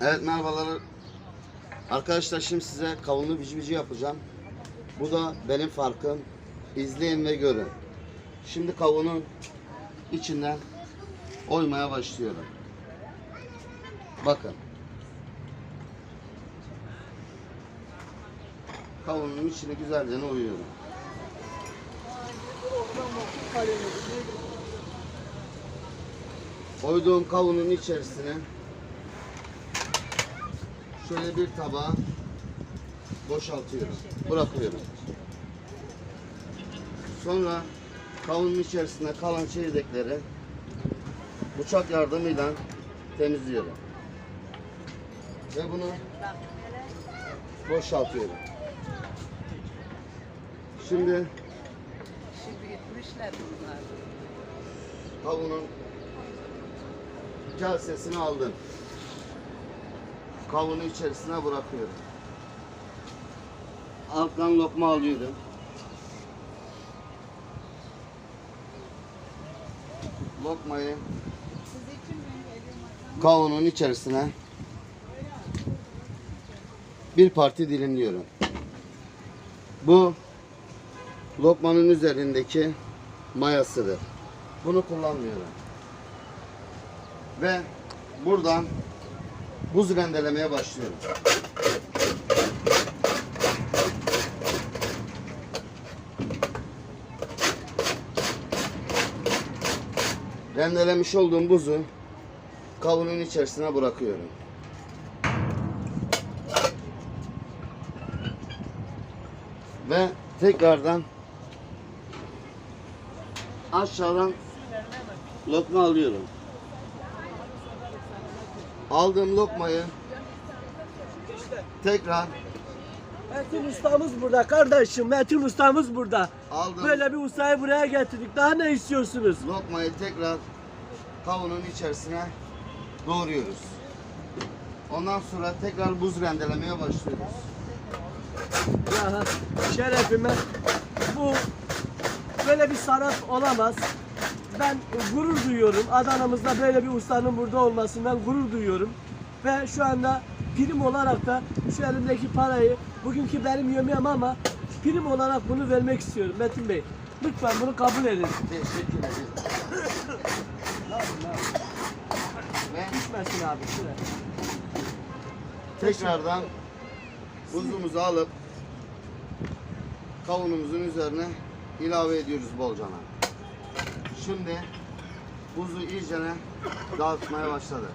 Evet merhabalar. Arkadaşlar şimdi size kavunlu bici bici yapacağım. Bu da benim farkım. İzleyin ve görün. Şimdi kavunun içinden oymaya başlıyorum. Bakın. Kavunun içini güzelce oyuyorum. Oyduğum kavunun içerisine şöyle bir tabağa boşaltıyorum. Bırakıyorum. Sonra kavunun içerisinde kalan çekirdekleri bıçak yardımıyla temizliyorum. Ve bunu boşaltıyorum. Şimdi Şimdi gitmişler bunlar. Kavunun kasesini aldım. Kavunu içerisine bırakıyorum. Alttan lokma alıyorum. Lokmayı kavunun içerisine bir parti dilimliyorum. Bu lokmanın üzerindeki mayasıdır. Bunu kullanmıyorum. Ve buradan buz rendelemeye başlıyorum. Rendelemiş olduğum buzu kavunun içerisine bırakıyorum. Ve tekrardan aşağıdan lokma alıyorum. Aldığım lokmayı tekrar Metin ustamız burada kardeşim. Metin ustamız burada. aldım. Böyle bir ustayı buraya getirdik. Daha ne istiyorsunuz? lokmayı tekrar kavunun içerisine doğruyoruz. Ondan sonra tekrar buz rendelemeye başlıyoruz. Ya şerefime bu böyle bir sanat olamaz. Ben gurur duyuyorum. Adana'mızda böyle bir ustanın burada olmasından gurur duyuyorum. Ve şu anda prim olarak da şu elimdeki parayı bugünkü benim yemeğim ama prim olarak bunu vermek istiyorum Metin Bey. Lütfen bunu kabul edin. Teşekkür ederim. Düşmesin abi şuraya. tekrardan buzumuzu alıp kavunumuzun üzerine ilave ediyoruz bolcana. Şimdi buzu iyicene dağıtmaya başladı.